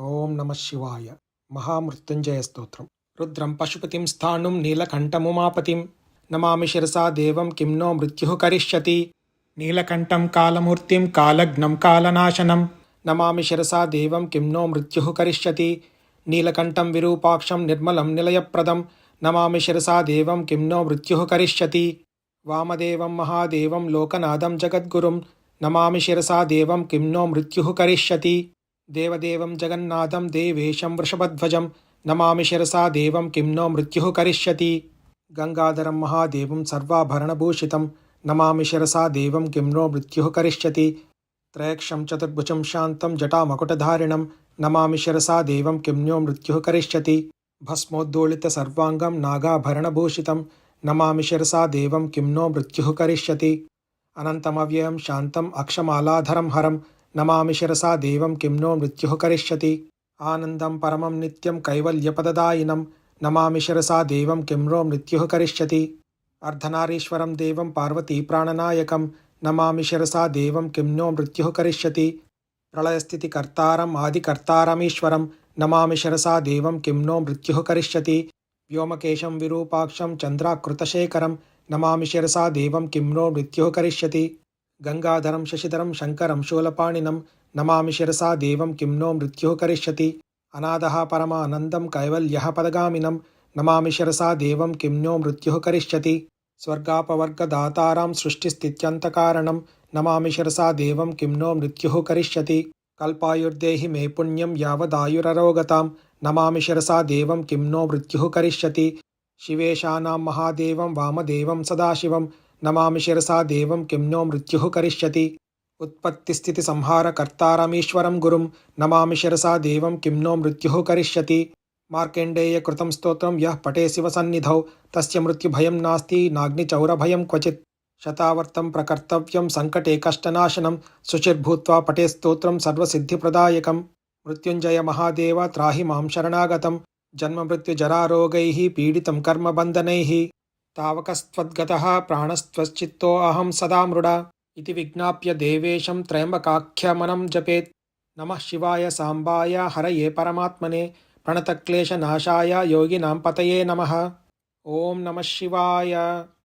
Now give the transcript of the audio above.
ఓం నమ శివాయ. మహామృత్యుంజయ స్తోత్రం. రుద్రం పశుపతిం స్థాణుం నీలకంఠముమాపతిం. నమామి శిరసా దేవం కిం నో మృత్యు కరిష్యతి. నీలకంఠం కాలమూర్తిం కాలగ్నం కాలనాశనం. నమామి శిరసా దేవం కిం నో మృత్యు కరిష్యతి. నీలకంఠం విరూపాక్షం నిర్మలం నిలయప్రదం. నమామి శిరసా దేవం కిం నో మృత్యు కరిష్యతి. వామదేవం మహాదేవం లోకనాథం జగద్గురుం. నమామి శిరసా దేవం కిం నో మృత్యు కరిష్యతి. దేవదేవం జగన్నాథం దేవేశం వృషభధ్వజం నమామి శిరసా దేవం కిం నో మృత్యు కరిష్యతి. గంగాధరం మహాదేవం సర్వాభరణభూషితం నమామి శిరసా దేవం కిం నో మృత్యు కరిష్యతి. త్రయక్షం చతుర్భుజం శాంతం జటామకుటధారిణం నమామి శిరసా దేవం కిం నో మృత్యు కరిష్యతి. భస్మోద్దోళిత సర్వాంగం నాగాభరణభూషితం నమామి శిరసా దేవం కిం నో మృత్యు కరిష్యతి. అనంతమవ్యయం శాంతం అక్షమాలాధరం హరం నమామి శిరసా దేవం కిం నో మృత్యు కరిష్యతి. ఆనందం పరమం నిత్యం కైవల్యపదదాయినం. నమామి శిరసా దేవం కిం నో మృత్యు కరిష్యతి. అర్ధనారీశ్వరం దేవం పార్వతీ ప్రాణనాయకం. నమామి శిరసా దేవం కిం నో మృత్యు కరిష్యతి. ప్రళయస్థితికర్తారం ఆదికర్తారమీశ్వరం నమామి శిరసా దేవం కిం నో మృత్యు కరిష్యతి. వ్యోమకేశం విరూపాక్షం చంద్రాకృతశేఖరం. నమామి శిరసా దేవం కిం నో మృత్యు కరిష్యతి. గంగాధరం శశిధరం శంకరం శూలపాణినం నమామి శిరసా దేవం కిం నో మృత్యు కరిష్యతి. అనాథ పరమానందం కైవల్య పదగామినం నమామి శిరసా దేవం కిం నో మృత్యు కరిష్యతి. స్వర్గాపవర్గదాతారాం సృష్టిస్థిత్యంతకారణం నమామి శిరసా దేవం కిం నో మృత్యు కరిష్యతి. కల్పాయుర్దేహి మే పుణ్యం యావదాయురరోగతాం నమామి శిరసా దేవం కిం నో మృత్యు కరిష్యతి. శివేశానాం మహాదేవం వామదేవం సదాశివం నమామి శిరసా దేవం కిమ్నో మృత్యు కరిష్యతి. ఉత్పత్తి స్థితి సంహార కర్తారమీశ్వరం గురుం నమామి శిరసా దేవం కిమ్నో మృత్యు కరిష్యతి. మార్కండేయకృతం స్తోత్రం యః పటే శివ సన్నిధౌ. తస్య మృత్యుభయం నాస్తి నాగ్నిచౌరభయం క్వచిత్. శతావర్తం ప్రకర్తవ్యం సంకటే కష్టనాశనం. శుచిర్భూత్వా పటే స్తోత్రం సర్వసిద్ధిప్రదాయకం. మృత్యుంజయ మహాదేవ త్రాహి మాం శరణాగతం. జన్మమృత్యుజరారోగై పీడితం కర్మబంధనై తావకస్త్వద్గత ప్రాణస్త్వశ్చిత్తో అహం సదా మృడ ఇది విజ్ఞాప్య దేవేశం త్రయంబకాఖ్యమనం జపేత్ నమ శివాయ సాంబాయ హరయే పరమాత్మనే ప్రణతక్లేశనాశాయ యోగినాం పతయే నమ ఓం నమ శివాయ